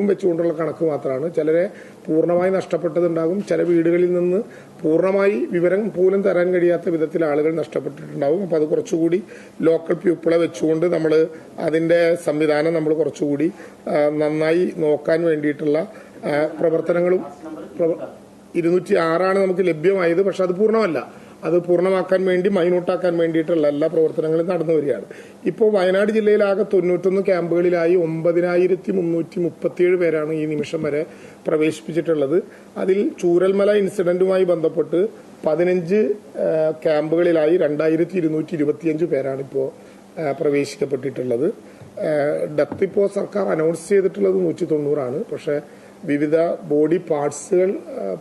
അനുഭവവും വെച്ചുകൊണ്ടുള്ള കണക്ക് മാത്രമാണ്. ചിലരെ പൂർണമായി നഷ്ടപ്പെട്ടതുണ്ടാകും. ചില വീടുകളിൽ നിന്ന് പൂർണമായി വിവരം പോലും തരാൻ കഴിയാത്ത വിധത്തിൽ ആളുകൾ നഷ്ടപ്പെട്ടിട്ടുണ്ടാവും അപ്പോൾ അത് കുറച്ചുകൂടി ലോക്കൽ പീപ്പിളെ വെച്ചുകൊണ്ട് നമ്മൾ അതിന്റെ സംവിധാനം നമ്മൾ കുറച്ചുകൂടി നന്നായി നോക്കാൻ വേണ്ടിയിട്ടുള്ള പ്രവർത്തനങ്ങളും പ്രവ- ഇരുന്നൂറ്റി ആറാണ് നമുക്ക് ലഭ്യമായത്. പക്ഷെ അത് പൂർണമല്ല. അത് പൂർണമാക്കാൻ വേണ്ടി മൈനൂട്ടാക്കാൻ വേണ്ടിയിട്ടുള്ള എല്ലാ പ്രവർത്തനങ്ങളും നടന്നു വരികയാണ്. ഇപ്പോൾ വയനാട് ജില്ലയിലാകെ തൊണ്ണൂറ്റൊന്ന് ക്യാമ്പുകളിലായി ഒമ്പതിനായിരത്തി മുന്നൂറ്റി മുപ്പത്തിയേഴ് പേരാണ് ഈ നിമിഷം വരെ പ്രവേശിപ്പിച്ചിട്ടുള്ളത്. അതിൽ ചൂരൽമല ഇൻസിഡന്റുമായി ബന്ധപ്പെട്ട് പതിനഞ്ച് ക്യാമ്പുകളിലായി രണ്ടായിരത്തി ഇരുന്നൂറ്റി ഇരുപത്തിയഞ്ച് പേരാണ് ഇപ്പോൾ പ്രവേശിക്കപ്പെട്ടിട്ടുള്ളത് ഡെത്ത് ഇപ്പോൾ സർക്കാർ അനൗൺസ് ചെയ്തിട്ടുള്ളത് നൂറ്റി തൊണ്ണൂറാണ് പക്ഷേ വിവിധ ബോഡി പാർട്സുകൾ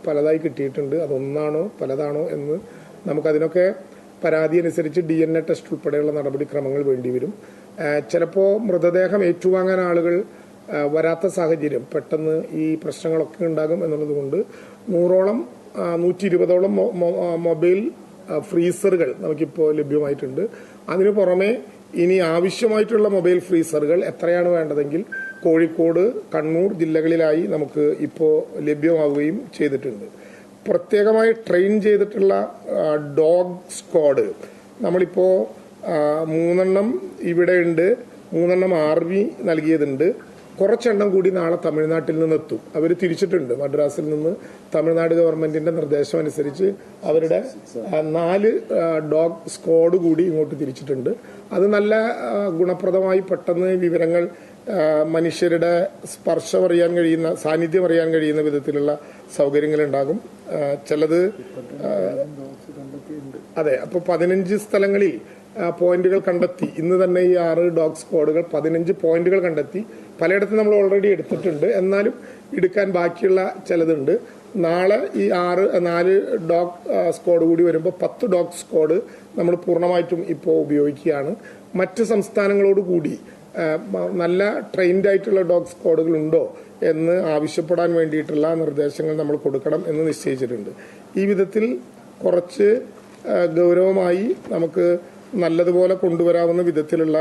പലതായി കിട്ടിയിട്ടുണ്ട്. അതൊന്നാണോ പലതാണോ എന്ന് നമുക്കതിനൊക്കെ പരാതി അനുസരിച്ച് ഡി എൻ എ ടെസ്റ്റ് ഉൾപ്പെടെയുള്ള നടപടിക്രമങ്ങൾ വേണ്ടിവരും. ചിലപ്പോൾ മൃതദേഹം ഏറ്റുവാങ്ങാൻ ആളുകൾ വരാത്ത സാഹചര്യം പെട്ടെന്ന് ഈ പ്രശ്നങ്ങളൊക്കെ ഉണ്ടാകും എന്നുള്ളത് കൊണ്ട് നൂറോളം നൂറ്റി ഇരുപതോളം മൊബൈൽ ഫ്രീസറുകൾ നമുക്കിപ്പോൾ ലഭ്യമായിട്ടുണ്ട്. അതിനു പുറമെ ഇനി ആവശ്യമായിട്ടുള്ള മൊബൈൽ ഫ്രീസറുകൾ എത്രയാണ് വേണ്ടതെങ്കിൽ കോഴിക്കോട് കണ്ണൂർ ജില്ലകളിലായി നമുക്ക് ഇപ്പോൾ ലഭ്യമാവുകയും ചെയ്തിട്ടുണ്ട്. പ്രത്യേകമായി ട്രെയിൻ ചെയ്തിട്ടുള്ള ഡോഗ് സ്ക്വാഡ് നമ്മളിപ്പോൾ മൂന്നെണ്ണം ഇവിടെ ഉണ്ട്. മൂന്നെണ്ണം ആർവി നൽകിയതുണ്ട്. കുറച്ചെണ്ണം കൂടി നാളെ തമിഴ്നാട്ടിൽ നിന്ന് എത്തും അവർ തിരിച്ചിട്ടുണ്ട്. മദ്രാസിൽ നിന്ന് തമിഴ്നാട് ഗവൺമെന്റിന്റെ നിർദ്ദേശം അനുസരിച്ച് അവരുടെ നാല് ഡോഗ് സ്ക്വാഡ് കൂടി ഇങ്ങോട്ട് തിരിച്ചിട്ടുണ്ട്. അത് നല്ല ഗുണപ്രദമായി പെട്ടെന്ന് വിവരങ്ങൾ മനുഷ്യരുടെ സ്പർശം അറിയാൻ കഴിയുന്ന സാന്നിധ്യം അറിയാൻ കഴിയുന്ന വിധത്തിലുള്ള സൗകര്യങ്ങൾ ഉണ്ടാകും ചിലത് അതെ അപ്പോൾ പതിനഞ്ച് സ്ഥലങ്ങളിൽ പോയിന്റുകൾ കണ്ടെത്തി. ഇന്ന് തന്നെ ഈ ആറ് ഡോഗ് സ്ക്വാഡുകൾ പതിനഞ്ച് പോയിന്റുകൾ കണ്ടെത്തി. പലയിടത്തും നമ്മൾ ഓൾറെഡി എടുത്തിട്ടുണ്ട്. എന്നാലും എടുക്കാൻ ബാക്കിയുള്ള ചിലതുണ്ട്. നാളെ ഈ ആറ് നാല് ഡോഗ് സ്ക്വാഡ് കൂടി വരുമ്പോൾ പത്ത് ഡോഗ് സ്ക്വാഡ് നമ്മൾ പൂർണമായിട്ടും ഇപ്പോൾ ഉപയോഗിക്കുകയാണ്. മറ്റ് സംസ്ഥാനങ്ങളോട് കൂടി നല്ല ട്രെയിൻഡ് ആയിട്ടുള്ള ഡോഗ് സ്ക്വാഡുകൾ ഉണ്ടോ എന്ന് ആവശ്യപ്പെടാൻ വേണ്ടിയിട്ടുള്ള നിർദ്ദേശങ്ങൾ നമ്മൾ കൊടുക്കണം എന്ന് നിശ്ചയിച്ചിട്ടുണ്ട്. ഈ വിധത്തിൽ കുറച്ച് ഗൗരവമായി നമുക്ക് നല്ലതുപോലെ കൊണ്ടുവരാവുന്ന വിധത്തിലുള്ള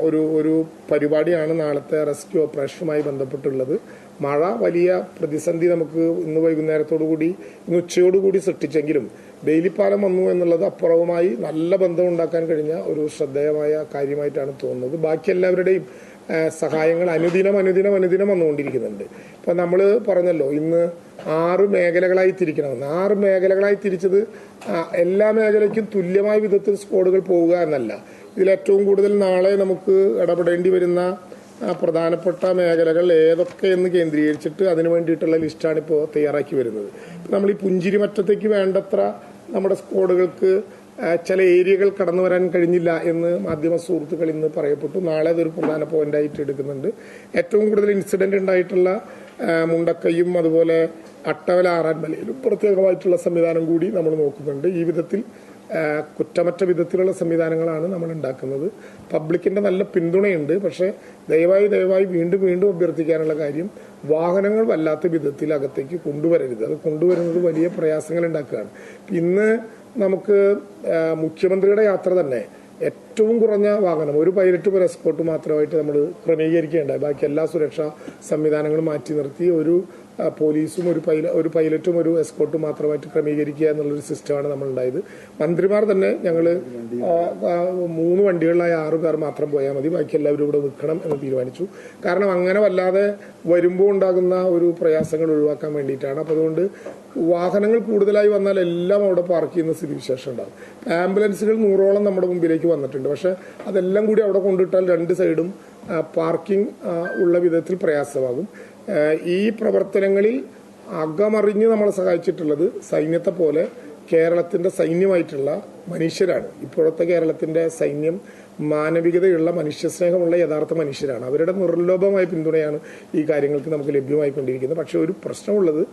ഒരു ഒരു പരിപാടിയാണ് നാളത്തെ റെസ്ക്യൂ ഓപ്പറേഷനുമായി ബന്ധപ്പെട്ടുള്ളത്. മഴ വലിയ പ്രതിസന്ധി നമുക്ക് ഇന്ന് വൈകുന്നേരത്തോടു കൂടി ഇന്ന് ഉച്ചയോടുകൂടി സൃഷ്ടിച്ചെങ്കിലും ബെയിലിപ്പാലം വന്നു എന്നുള്ളത് അപ്പുറവുമായി നല്ല ബന്ധം ഉണ്ടാക്കാൻ കഴിഞ്ഞ ഒരു ശ്രദ്ധേയമായ കാര്യമായിട്ടാണ് തോന്നുന്നത്. ബാക്കി എല്ലാവരുടെയും സഹായങ്ങൾ അനുദിനം അനുദിനം അനുദിനം വന്നുകൊണ്ടിരിക്കുന്നുണ്ട്. ഇപ്പൊ നമ്മൾ പറഞ്ഞല്ലോ ഇന്ന് ആറ് മേഖലകളായി തിരിക്കണമെന്ന്. ആറ് മേഖലകളായി തിരിച്ചത് എല്ലാ മേഖലയ്ക്കും തുല്യമായ വിധത്തിൽ സ്കോഡുകൾ പോവുക എന്നല്ല. ഇതിൽ ഏറ്റവും കൂടുതൽ നാളെ നമുക്ക് ഇടപെടേണ്ടി വരുന്ന പ്രധാനപ്പെട്ട മേഖലകൾ ഏതൊക്കെ എന്ന് കേന്ദ്രീകരിച്ചിട്ട് അതിന് വേണ്ടിയിട്ടുള്ള ലിസ്റ്റാണ് ഇപ്പോൾ തയ്യാറാക്കി വരുന്നത്. നമ്മൾ ഈ പുഞ്ചിരിമറ്റത്തേക്ക് വേണ്ടത്ര നമ്മുടെ സ്ക്വാഡുകൾക്ക് ചില ഏരിയകൾ കടന്നു വരാൻ കഴിഞ്ഞില്ല എന്ന് മാധ്യമ സുഹൃത്തുക്കൾ ഇന്ന് പറയപ്പെട്ടു. നാളെ അതൊരു പ്രധാന പോയിന്റായിട്ട് എടുക്കുന്നുണ്ട്. ഏറ്റവും കൂടുതൽ ഇൻസിഡന്റ് ഉണ്ടായിട്ടുള്ള മുണ്ടക്കയും അതുപോലെ അട്ടവല ആറാൻമലയിലും പ്രത്യേകമായിട്ടുള്ള സംവിധാനം കൂടി നമ്മൾ നോക്കുന്നുണ്ട്. ഈ വിധത്തിൽ കുറ്റമറ്റ വിധത്തിലുള്ള സംവിധാനങ്ങളാണ് നമ്മൾ ഉണ്ടാക്കുന്നത്. പബ്ലിക്കിന്റെ നല്ല പിന്തുണയുണ്ട്. പക്ഷേ ദയവായി ദയവായി വീണ്ടും വീണ്ടും അഭ്യർത്ഥിക്കാനുള്ള കാര്യം വാഹനങ്ങൾ വല്ലാത്ത വിധത്തിൽ അകത്തേക്ക് കൊണ്ടുവരരുത്. അത് കൊണ്ടുവരുന്നത് വലിയ പ്രയാസങ്ങൾ ഉണ്ടാക്കുകയാണ്. ഇന്ന് നമുക്ക് മുഖ്യമന്ത്രിയുടെ യാത്ര തന്നെ ഏറ്റവും കുറഞ്ഞ വാഹനം ഒരു പൈലറ്റ് ഒരു എസ്കോട്ട് മാത്രമായിട്ട് നമ്മൾ ക്രമീകരിക്കേണ്ട ബാക്കി എല്ലാ സുരക്ഷാ സംവിധാനങ്ങളും മാറ്റി നിർത്തി ഒരു പോലീസും ഒരു പൈല ഒരു പൈലറ്റും ഒരു എസ്കോർട്ടും മാത്രമായിട്ട് ക്രമീകരിക്കുക എന്നുള്ളൊരു സിസ്റ്റമാണ് നമ്മൾ ഉണ്ടായത് മന്ത്രിമാർ തന്നെ ഞങ്ങൾ മൂന്ന് വണ്ടികളിലായ ആറു പേർ മാത്രം പോയാൽ മതി. ബാക്കി എല്ലാവരും ഇവിടെ നിൽക്കണം എന്ന് തീരുമാനിച്ചു. കാരണം അങ്ങനെ വല്ലാതെ വരുമ്പോൾ ഉണ്ടാകുന്ന ഒരു പ്രയാസങ്ങൾ ഒഴിവാക്കാൻ വേണ്ടിയിട്ടാണ്. അപ്പോൾ അതുകൊണ്ട് വാഹനങ്ങൾ കൂടുതലായി വന്നാൽ എല്ലാം അവിടെ പാർക്ക് ചെയ്യുന്ന സ്ഥിതിവിശേഷം ഉണ്ടാകും. ആംബുലൻസുകൾ നൂറോളം നമ്മുടെ മുമ്പിലേക്ക് വന്നിട്ടുണ്ട്. പക്ഷെ അതെല്ലാം കൂടി അവിടെ കൊണ്ടിട്ടാൽ രണ്ട് സൈഡും പാർക്കിംഗ് ഉള്ള വിധത്തിൽ പ്രയാസമാകും. ഈ പ്രവർത്തനങ്ങളിൽ അകമറിഞ്ഞ് നമ്മളെ സഹായിച്ചിട്ടുള്ളത് സൈന്യത്തെ പോലെ കേരളത്തിന്റെ സൈന്യമായിട്ടുള്ള മനുഷ്യരാണ്. ഇപ്പോഴത്തെ കേരളത്തിന്റെ സൈന്യം മാനവികതയുള്ള മനുഷ്യസ്നേഹമുള്ള യഥാർത്ഥ മനുഷ്യരാണ്. അവരുടെ നിർലോഭമായ പിന്തുണയാണ് ഈ കാര്യങ്ങൾക്ക് നമുക്ക് ലഭ്യമായിക്കൊണ്ടിരിക്കുന്നത്. പക്ഷെ ഒരു പ്രശ്നമുള്ളത്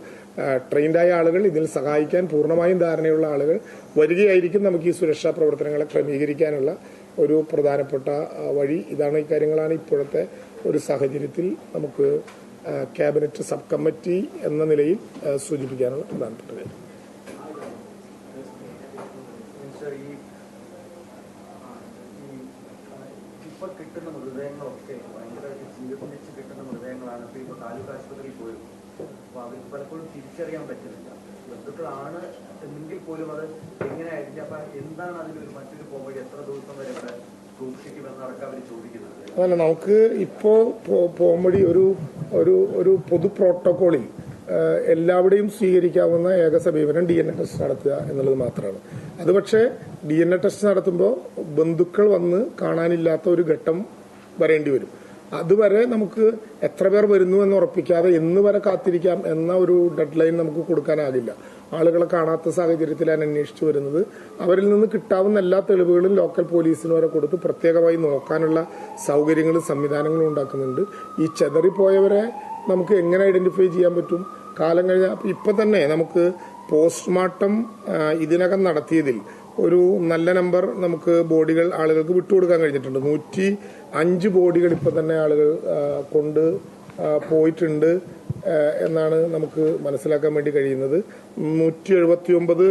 ട്രെയിൻഡായ ആളുകൾ ഇതിൽ സഹായിക്കാൻ പൂർണമായും ധാരണയുള്ള ആളുകൾ വരികയായിരിക്കും നമുക്ക് ഈ സുരക്ഷാ പ്രവർത്തനങ്ങളെ ക്രമീകരിക്കാനുള്ള ഒരു പ്രധാനപ്പെട്ട വഴി. ഇതാണ് ഈ കാര്യങ്ങളാണ് ഇപ്പോഴത്തെ ഒരു സാഹചര്യത്തിൽ നമുക്ക് ക്യാബിനറ്റ് സബ് കമ്മിറ്റി എന്ന നിലയിൽ സൂചിപ്പിക്കാനുള്ള പ്രധാനപ്പെട്ട കാര്യം. ഇപ്പൊ കിട്ടുന്ന കിട്ടുന്ന ആശുപത്രിയിൽ തിരിച്ചറിയാൻ പറ്റുന്നില്ല. എന്നെങ്കിൽ പോലും അത് എങ്ങനെ അപ്പൊ എന്താണ് അതിലൊരു മറ്റൊരു പോംവഴി? എത്ര ദിവസം വരെ ഇവിടെ അതല്ല നമുക്ക് ഇപ്പോൾ പോകുമ്പോഴി ഒരു ഒരു ഒരു പൊതു പ്രോട്ടോക്കോളിൽ ഏഹ്, എല്ലാവിടെയും സ്വീകരിക്കാവുന്ന ഏക സമീപനം ഡി എൻ എ ടെസ്റ്റ് നടത്തുക എന്നുള്ളത് മാത്രമാണ്. അത് പക്ഷേ ഡി എൻ എ ടെസ്റ്റ് നടത്തുമ്പോൾ ബന്ധുക്കൾ വന്ന് കാണാനില്ലാത്ത ഒരു ഘട്ടം വരേണ്ടി വരും. അതുവരെ നമുക്ക് എത്ര പേർ വരുന്നു എന്ന് ഉറപ്പിക്കാതെ എന്ന് വരെ കാത്തിരിക്കാം എന്ന ഒരു ഡെഡ് ലൈൻ നമുക്ക് കൊടുക്കാനാകില്ല. ആളുകളെ കാണാത്ത സാഹചര്യത്തിലാണ് അന്വേഷിച്ചു വരുന്നത്. അവരിൽ നിന്ന് കിട്ടാവുന്ന എല്ലാ തെളിവുകളും ലോക്കൽ പോലീസിന് വരെ കൊടുത്ത് പ്രത്യേകമായി നോക്കാനുള്ള സൗകര്യങ്ങളും സംവിധാനങ്ങളും ഉണ്ടാക്കുന്നുണ്ട്. ഈ ചെതറിപ്പോയവരെ നമുക്ക് എങ്ങനെ ഐഡന്റിഫൈ ചെയ്യാൻ പറ്റും? കാലം കഴിഞ്ഞ ഇപ്പൊ തന്നെ നമുക്ക് പോസ്റ്റ്മോർട്ടം ഇതിനകം നടത്തിയതിൽ ഒരു നല്ല നമ്പർ നമുക്ക് ബോഡികൾ ആളുകൾക്ക് വിട്ടുകൊടുക്കാൻ കഴിഞ്ഞിട്ടുണ്ട്. നൂറ്റി അഞ്ച് ബോഡികൾ ഇപ്പൊ തന്നെ ആളുകൾ കൊണ്ട് പോയിട്ടുണ്ട്. എന്നാണ് നമുക്ക് മനസ്സിലാക്കാൻ വേണ്ടി കഴിയുന്നത്. നൂറ്റി എഴുപത്തി ഒമ്പത്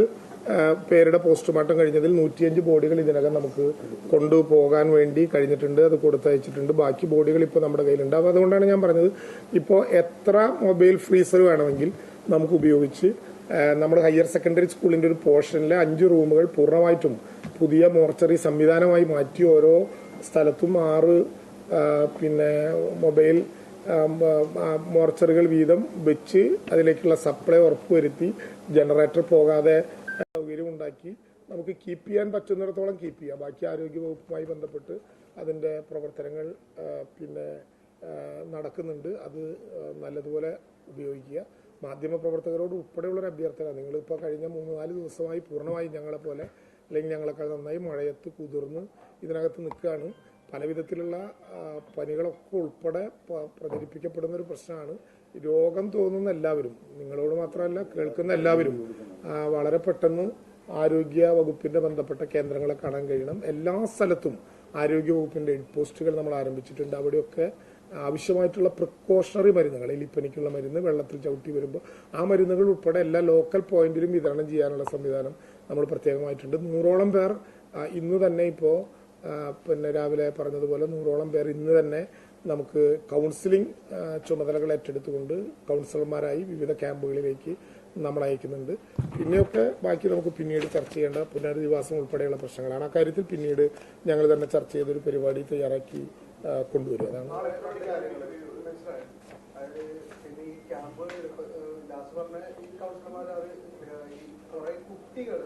പേരുടെ പോസ്റ്റ്മോർട്ടം കഴിഞ്ഞതിൽ നൂറ്റിയഞ്ച് ബോഡികൾ ഇതിനകം നമുക്ക് കൊണ്ടുപോകാൻ വേണ്ടി കഴിഞ്ഞിട്ടുണ്ട്. അത് കൊടുത്തയച്ചിട്ടുണ്ട്. ബാക്കി ബോഡികൾ ഇപ്പോൾ നമ്മുടെ കയ്യിലുണ്ട്. അപ്പോൾ അതുകൊണ്ടാണ് ഞാൻ പറഞ്ഞത് ഇപ്പോൾ എത്ര മൊബൈൽ ഫ്രീസർ വേണമെങ്കിൽ നമുക്ക് ഉപയോഗിച്ച് നമ്മുടെ ഹയർ സെക്കൻഡറി സ്കൂളിന്റെ ഒരു പോർഷനിലെ അഞ്ച് റൂമുകൾ പൂർണമായിട്ടും പുതിയ മോർച്ചറി സംവിധാനമായി മാറ്റി ഓരോ സ്ഥലത്തും ആറ് പിന്നെ മൊബൈൽ മോർച്ചറികൾ വീതം വെച്ച് അതിലേക്കുള്ള സപ്ലൈ ഉറപ്പുവരുത്തി ജനറേറ്റർ പോകാതെ സൗകര്യം ഉണ്ടാക്കി നമുക്ക് കീപ്പ് ചെയ്യാൻ പറ്റുന്നിടത്തോളം കീപ്പ് ചെയ്യാം. ബാക്കി ആരോഗ്യവകുപ്പുമായി ബന്ധപ്പെട്ട് അതിന്റെ പ്രവർത്തനങ്ങൾ പിന്നെ നടക്കുന്നുണ്ട്. അത് നല്ലതുപോലെ ഉപയോഗിക്കുക. മാധ്യമപ്രവർത്തകരോട് ഉൾപ്പെടെയുള്ള ഒരു അഭ്യർത്ഥന നിങ്ങളിപ്പോൾ കഴിഞ്ഞ മൂന്ന് നാല് ദിവസമായി പൂർണമായി ഞങ്ങളെപ്പോലെ അല്ലെങ്കിൽ ഞങ്ങളെക്കാൾ നന്നായി മഴയത്ത് കുതിർന്ന് ഇതിനകത്ത് നിൽക്കുകയാണ്. പല വിധത്തിലുള്ള പനികളൊക്കെ ഉൾപ്പെടെ പ്രചരിപ്പിക്കപ്പെടുന്ന ഒരു പ്രശ്നമാണ്. രോഗം തോന്നുന്ന എല്ലാവരും നിങ്ങളോട് മാത്രമല്ല കേൾക്കുന്ന എല്ലാവരും വളരെ പെട്ടെന്ന് ആരോഗ്യ വകുപ്പിന്റെ ബന്ധപ്പെട്ട കേന്ദ്രങ്ങളെ കാണാൻ കഴിയണം. എല്ലാ സ്ഥലത്തും ആരോഗ്യ വകുപ്പിന്റെ ഹെഡ് പോസ്റ്റുകൾ നമ്മൾ ആരംഭിച്ചിട്ടുണ്ട്. അവിടെയൊക്കെ ആവശ്യമായിട്ടുള്ള പ്രിക്കോഷണറി മരുന്നുകൾ എലിപ്പനിക്കുള്ള മരുന്ന് വെള്ളത്തിൽ ചവിട്ടി വരുമ്പോൾ ആ മരുന്നുകൾ ഉൾപ്പെടെ എല്ലാ ലോക്കൽ പോയിന്റിലും വിതരണം ചെയ്യാനുള്ള സംവിധാനം നമ്മൾ പ്രത്യേകമായിട്ടുണ്ട്. നൂറോളം പേർ ഇന്ന് തന്നെ ഇപ്പോൾ പിന്നെ രാവിലെ പറഞ്ഞതുപോലെ നൂറോളം പേർ ഇന്ന് തന്നെ നമുക്ക് കൗൺസിലിംഗ് ചുമതലകൾ ഏറ്റെടുത്തുകൊണ്ട് കൗൺസിലർമാരായി വിവിധ ക്യാമ്പുകളിലേക്ക് നമ്മൾ അയക്കുന്നുണ്ട്. പിന്നെയൊക്കെ ബാക്കി നമുക്ക് പിന്നീട് ചർച്ച ചെയ്യേണ്ട പുനരധിവാസം ഉൾപ്പെടെയുള്ള പ്രശ്നങ്ങളാണ്. ആ കാര്യത്തിൽ പിന്നീട് ഞങ്ങൾ തന്നെ ചർച്ച ചെയ്തൊരു പരിപാടി തയ്യാറാക്കി കൊണ്ടുവരും. അതാണ്. ഈ കുട്ടികൾ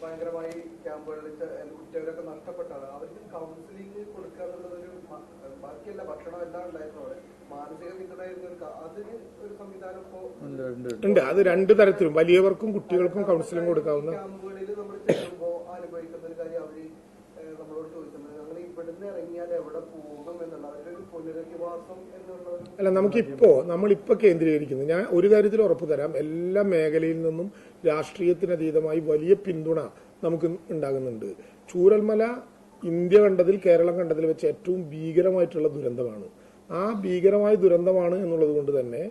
ഭയങ്കരമായി ക്യാമ്പുകളിൽ കുട്ടികളൊക്കെ നഷ്ടപ്പെട്ടാണ് അവർക്ക് കൗൺസിലിംഗ് കൊടുക്കുക എന്നുള്ളത് ഒരു മ- ബാക്കിയല്ല ഭക്ഷണം എല്ലാം ഉണ്ടായിരുന്നു അവിടെ. മാനസിക പിന്തുണയായിരുന്നു അതിന് ഒരു സംവിധാനം ഇപ്പോ ഉണ്ട് അത് രണ്ട് തരത്തിലും. വലിയവർക്കും കുട്ടികൾക്കും കൗൺസിലിംഗ് കൊടുക്കാവുന്ന ക്യാമ്പുകളിൽ നമ്മൾ ചെല്ലുമ്പോ അനുഭവിക്കുന്ന ഒരു കാര്യം അവർ ഏഹ് നമ്മളോട് ചോദിക്കുന്നത് ഞങ്ങൾ ഇവിടുന്ന് ഇറങ്ങിയാൽ എവിടെ പോകും എന്നുള്ള അവരുടെ ഒരു പുനരധിവാസം എന്നുള്ള ഒരു അല്ല നമുക്കിപ്പോ നമ്മളിപ്പോ കേന്ദ്രീകരിക്കുന്നത് ഞാൻ ഒരു കാര്യത്തിൽ ഉറപ്പു തരാം. എല്ലാ മേഖലയിൽ നിന്നും രാഷ്ട്രീയത്തിനതീതമായി വലിയ പിന്തുണ നമുക്ക് ഉണ്ടാകുന്നുണ്ട്. ചൂരൽമല ഇന്ത്യ കണ്ടതിൽ കേരളം കണ്ടതിൽ വെച്ച് ഏറ്റവും ഭീകരമായിട്ടുള്ള ദുരന്തമാണ്. ആ ഭീകരമായ ദുരന്തമാണ് എന്നുള്ളത് കൊണ്ട് തന്നെ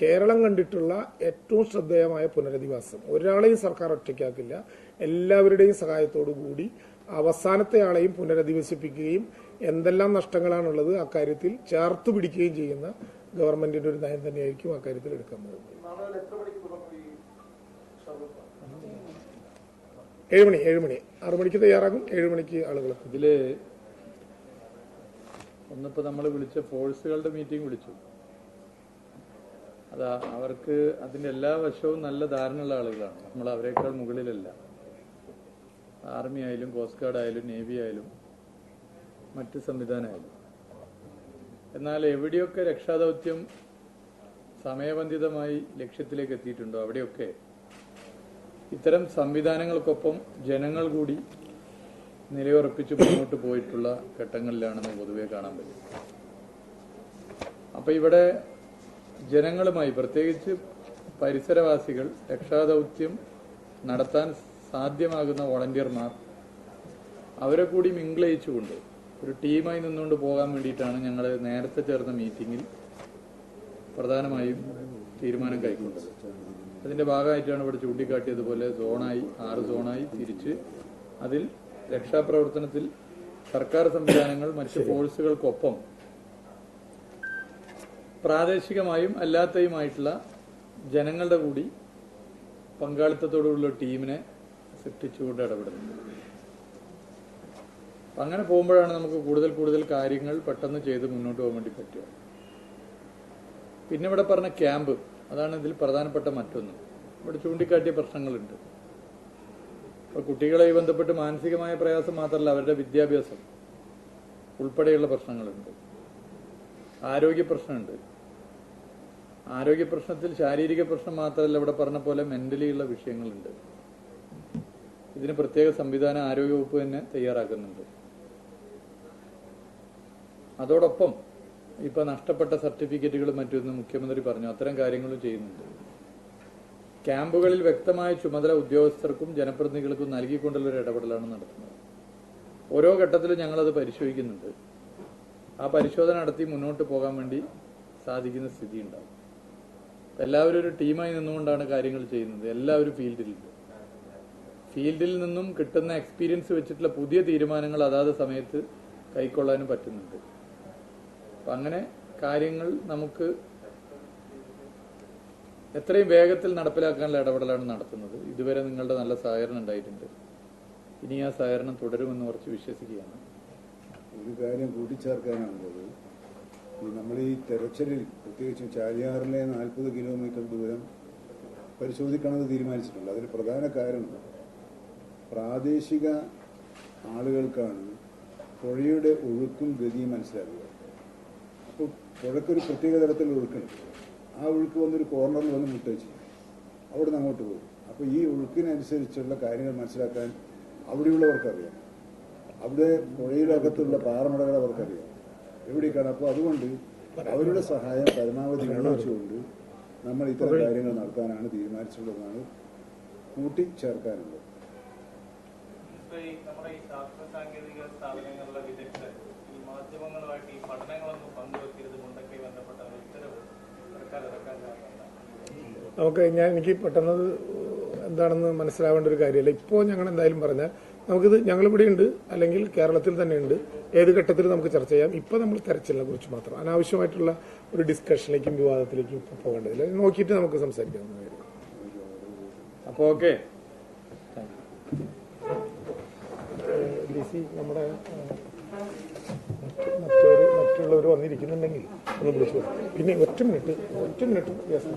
കേരളം കണ്ടിട്ടുള്ള ഏറ്റവും ശ്രദ്ധേയമായ പുനരധിവാസം. ഒരാളെയും സർക്കാർ ഒറ്റയ്ക്കാക്കില്ല. എല്ലാവരുടെയും സഹായത്തോടു കൂടി അവസാനത്തെ ആളെയും പുനരധിവസിപ്പിക്കുകയും എന്തെല്ലാം നഷ്ടങ്ങളാണുള്ളത് അക്കാര്യത്തിൽ ചേർത്ത് പിടിക്കുകയും ചെയ്യുന്ന ഗവൺമെന്റിന്റെ ഒരു നയം തന്നെയായിരിക്കും അക്കാര്യത്തിൽ എടുക്കാൻ പോകുന്നത്. ഏഴുമണി? ഏഴ് മണി ഏഴ് മണി. ആറു മണിക്ക് തയ്യാറാകും. ഏഴ് മണിക്ക് ആളുകൾ. ഇതിൽ ഒന്നിപ്പോ നമ്മൾ വിളിച്ച ഫോഴ്സുകളുടെ മീറ്റിംഗ് വിളിച്ചു. അതാ അവർക്ക് അതിന്റെ എല്ലാ വശവും നല്ല ധാരണയുള്ള ആളുകളാണ്. നമ്മൾ അവരെക്കാൾ മുകളിലല്ല. ആർമി ആയാലും കോസ്റ്റ് ഗാർഡ് ആയാലും നേവി ആയാലും മറ്റ് സംവിധാനമായാലും. എന്നാൽ എവിടെയൊക്കെ രക്ഷാദൗത്യം സമയബന്ധിതമായി ലക്ഷ്യത്തിലേക്ക് എത്തിയിട്ടുണ്ടോ? അവിടെയൊക്കെ ഇത്തരം സംവിധാനങ്ങൾക്കൊപ്പം ജനങ്ങൾ കൂടി നിലയുറപ്പിച്ച് മുന്നോട്ട് പോയിട്ടുള്ള ഘട്ടങ്ങളിലാണെന്ന് പൊതുവെ കാണാൻ പറ്റും. അപ്പൊ ഇവിടെ ജനങ്ങളുമായി പ്രത്യേകിച്ച് പരിസരവാസികൾ രക്ഷാദൗത്യം നടത്താൻ സാധ്യമാകുന്ന വോളണ്ടിയർമാർ അവരെ കൂടി മിങ്കിളയിച്ചുകൊണ്ട് ഒരു ടീമായി നിന്നുകൊണ്ട് പോകാൻ വേണ്ടിയിട്ടാണ് ഞങ്ങൾ നേരത്തെ ചേർന്ന മീറ്റിംഗിൽ പ്രധാനമായും തീരുമാനം കൈക്കൊണ്ടത്. അതിന്റെ ഭാഗമായിട്ടാണ് ഇവിടെ ചൂണ്ടിക്കാട്ടിയതുപോലെ സോണായി ആറ് സോണായി തിരിച്ച് അതിൽ രക്ഷാപ്രവർത്തനത്തിൽ സർക്കാർ സംവിധാനങ്ങൾ മറ്റ് ഫോഴ്സുകൾക്കൊപ്പം പ്രാദേശികമായും അല്ലാത്തയുമായിട്ടുള്ള ജനങ്ങളുടെ കൂടി പങ്കാളിത്തത്തോടുള്ള ടീമിനെ സൃഷ്ടിച്ചുകൊണ്ട് ഇടപെടുന്നത്. അങ്ങനെ പോകുമ്പോഴാണ് നമുക്ക് കൂടുതൽ കൂടുതൽ കാര്യങ്ങൾ പെട്ടെന്ന് ചെയ്ത് മുന്നോട്ട് പോകാൻ വേണ്ടി പറ്റുക. പിന്നെ ഇവിടെ പറഞ്ഞ ക്യാമ്പ് അതാണ് ഇതിൽ പ്രധാനപ്പെട്ട മറ്റൊന്ന്. ഇവിടെ ചൂണ്ടിക്കാട്ടിയ പ്രശ്നങ്ങളുണ്ട്. ഇപ്പോൾ കുട്ടികളെ ബന്ധപ്പെട്ട് മാനസികമായ പ്രയാസം മാത്രമല്ല അവരുടെ വിദ്യാഭ്യാസം ഉൾപ്പെടെയുള്ള പ്രശ്നങ്ങളുണ്ട്. ആരോഗ്യ പ്രശ്നമുണ്ട്. ആരോഗ്യ പ്രശ്നത്തിൽ ശാരീരിക പ്രശ്നം മാത്രമല്ല ഇവിടെ പറഞ്ഞ പോലെ മെന്റലി ഉള്ള വിഷയങ്ങളുണ്ട്. ഇതിന് പ്രത്യേക സംവിധാനം ആരോഗ്യവകുപ്പ് തന്നെ തയ്യാറാക്കുന്നുണ്ട്. അതോടൊപ്പം ഇപ്പൊ നഷ്ടപ്പെട്ട സർട്ടിഫിക്കറ്റുകളും മറ്റൊന്ന് മുഖ്യമന്ത്രി പറഞ്ഞു. അത്തരം കാര്യങ്ങളും ചെയ്യുന്നുണ്ട്. ക്യാമ്പുകളിൽ വ്യക്തമായ ചുമതല ഉദ്യോഗസ്ഥർക്കും ജനപ്രതിനിധികൾക്കും നൽകിക്കൊണ്ടുള്ള ഒരു ഇടപെടലാണ് നടത്തുന്നത്. ഓരോ ഘട്ടത്തിലും ഞങ്ങളത് പരിശോധിക്കുന്നുണ്ട്. ആ പരിശോധന നടത്തി മുന്നോട്ട് പോകാൻ വേണ്ടി സാധിക്കുന്ന സ്ഥിതി ഉണ്ടാകും എല്ലാവരും ഒരു ടീമായി നിന്നുകൊണ്ടാണ് കാര്യങ്ങൾ ചെയ്യുന്നത്. എല്ലാവരും ഫീൽഡിലുണ്ട്. ഫീൽഡിൽ നിന്നും കിട്ടുന്ന എക്സ്പീരിയൻസ് വെച്ചിട്ടുള്ള പുതിയ തീരുമാനങ്ങൾ അതാത് സമയത്ത് കൈക്കൊള്ളാനും പറ്റുന്നുണ്ട്. അപ്പം അങ്ങനെ കാര്യങ്ങൾ നമുക്ക് എത്രയും വേഗത്തിൽ നടപ്പിലാക്കാനുള്ള ഇടപെടലാണ് നടത്തുന്നത്. ഇതുവരെ നിങ്ങളുടെ നല്ല സഹകരണം ഉണ്ടായിട്ടുണ്ട്. ഇനി ആ സഹകരണം തുടരുമെന്ന് കുറച്ച് വിശ്വസിക്കുകയാണ്. ഒരു കാര്യം കൂട്ടിച്ചേർക്കാനാണുള്ളത്. നമ്മൾ ഈ തെരച്ചിലിൽ പ്രത്യേകിച്ചും ചാലിയാറിലെ നാൽപ്പത് കിലോമീറ്റർ ദൂരം പരിശോധിക്കണമെന്ന് തീരുമാനിച്ചിട്ടുണ്ട്. അതിന് പ്രധാന കാരണം പ്രാദേശിക ആളുകൾക്കാണ് പുഴയുടെ ഒഴുക്കും ഗതിയും മനസ്സിലാക്കുക അപ്പോൾ പുഴക്കൊരു പ്രത്യേക തരത്തിലുള്ള ഒഴുക്കുണ്ട്. ആ ഒഴുക്ക് വന്നൊരു കോർണറിൽ വന്ന് മുട്ടേച്ച് അവിടെ നിന്ന് അങ്ങോട്ട് പോകും. അപ്പോൾ ഈ ഒഴുക്കിനനുസരിച്ചുള്ള കാര്യങ്ങൾ മനസ്സിലാക്കാൻ അവിടെയുള്ളവർക്കറിയാം. അവിടെ പുഴയിലകത്തുള്ള പാറമടകൾ അവർക്കറിയാം. എവിടേക്കാണ് അപ്പോൾ അതുകൊണ്ട് അവരുടെ സഹായം പരമാവധി ഉപയോഗിച്ചുകൊണ്ട് നമ്മൾ ഇത്തരം കാര്യങ്ങൾ നടത്താനാണ് തീരുമാനിച്ചിട്ടുള്ളതാണ് കൂട്ടിച്ചേർക്കാനുള്ളത്. ഇപ്പൊ ഈ നമ്മുടെ ഈ ശാസ്ത്ര സാങ്കേതിക സ്ഥാപനങ്ങളിലെ വിദഗ്ധർ ഈ മാധ്യമങ്ങളുമായിട്ട് ഈ പഠനങ്ങളൊന്നും പങ്കുവെക്കരുത് മുണ്ടൊക്കെ ബന്ധപ്പെട്ട ഒരു ഉത്തരവ് സർക്കാർ ഇറക്കാൻ കാരണം ഓക്കെ നമുക്ക് ഞാൻ എനിക്ക് പെട്ടെന്ന് എന്താണെന്ന് മനസ്സിലാവേണ്ട ഒരു കാര്യമല്ല. ഇപ്പോൾ ഞങ്ങൾ എന്തായാലും പറഞ്ഞാൽ നമുക്കിത് ഞങ്ങളിവിടെ ഉണ്ട് അല്ലെങ്കിൽ കേരളത്തിൽ തന്നെ ഉണ്ട്. ഏത് ഘട്ടത്തിൽ നമുക്ക് ചർച്ച ചെയ്യാം. ഇപ്പോൾ നമ്മൾ തെരച്ചിലിനെ കുറിച്ച് മാത്രം. അനാവശ്യമായിട്ടുള്ള ഒരു ഡിസ്കഷനിലേക്കും വിവാദത്തിലേക്കും ഇപ്പോൾ പോകേണ്ടതില്ല. നോക്കിയിട്ട് നമുക്ക് സംസാരിക്കാവുന്ന കാര്യം അപ്പോൾ ഓക്കെ. ലിസി നമ്മുടെ മറ്റ് മറ്റൊരു മറ്റുള്ളവർ വന്നിരിക്കുന്നുണ്ടെങ്കിൽ ഒന്ന് വിളിച്ചു. പിന്നെ ഒറ്റ മിനിറ്റ് ഒറ്റ മിനിറ്റ്. യെസ്